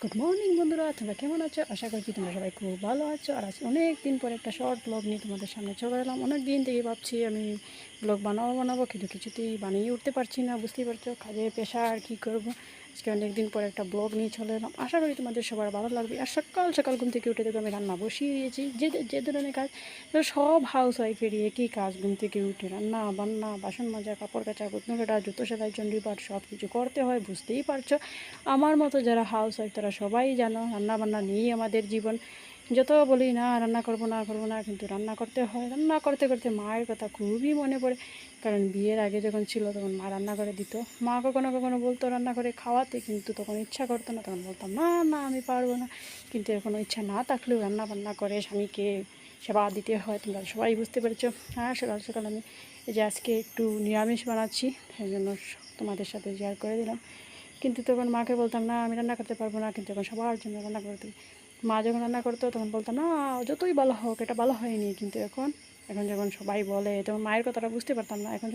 Good morning বন্ধুরা। তোমরা কেমন আছো? আশা করছি তোমরা সবাই খুব ভালো আছো। আর আজ অনেক দিন পরে একটা শর্ট ব্লগ নিয়ে তোমাদের সামনে চলে এলাম। অনেক দিন থেকে ভাবছি আমি ব্লগ বানাবো বানাবো, কিন্তু কিছুতেই বানিয়ে উঠতে পারছি না। বুঝতেই পারছ, কাজের পেশা আর কী করব? আজকে অনেকদিন পর একটা ব্লগ নিয়ে চলে এলাম। আশা করি তোমাদের সবার ভালো লাগবে। আর সকাল সকাল ঘুম থেকে উঠে দেখো আমি রান্না বসিয়ে দিয়েছি। যে যে ধরনের কাজ সব হাউস ওয়াইফেরই একই কাজ, ঘুম থেকে উঠে রান্না, বান্না, বাসন মাজা, কাপড় কাচা গুতনো কাটা জুতো সেলাই, চণ্ডীপাঠ সব কিছু করতে হয়, বুঝতেই পারছ। আমার মতো যারা হাউস ওয়াইফ তারা সবাই জানো রান্না বান্না নিয়েই আমাদের জীবন। যত বলি না, রান্না করব না করব না, কিন্তু রান্না করতে হয়। রান্না করতে করতে মায়ের কথা খুবই মনে পড়ে। কারণ বিয়ের আগে যখন ছিল, তখন মা রান্না করে দিত। মা কখনো কখনো বলতো রান্না করে খাওয়াতে, কিন্তু তখন ইচ্ছা করতো না। তখন বলতাম, না না, আমি পারব না। কিন্তু এখনও ইচ্ছা না থাকলেও রান্না বান্না করে স্বামীকে সেবা দিতে হয়। তোমরা সবাই বুঝতে পেরেছ। হ্যাঁ সকাল সকাল আমি এই যে আজকে একটু নিরামিষ বানাচ্ছি, সেই জন্য তোমাদের সাথে শেয়ার করে দিলাম। কিন্তু তখন মাকে বলতাম, না, আমি রান্না করতে পারব না। কিন্তু এখন সবার জন্য রান্না করতে মা যখন রান্না করতো, তখন বলতো, না, যতই ভালো হোক, এটা ভালো হয়নি। কিন্তু এখন এখন যখন সবাই বলে, তখন মায়ের কথাটা বুঝতে পারতাম না। এখন যখন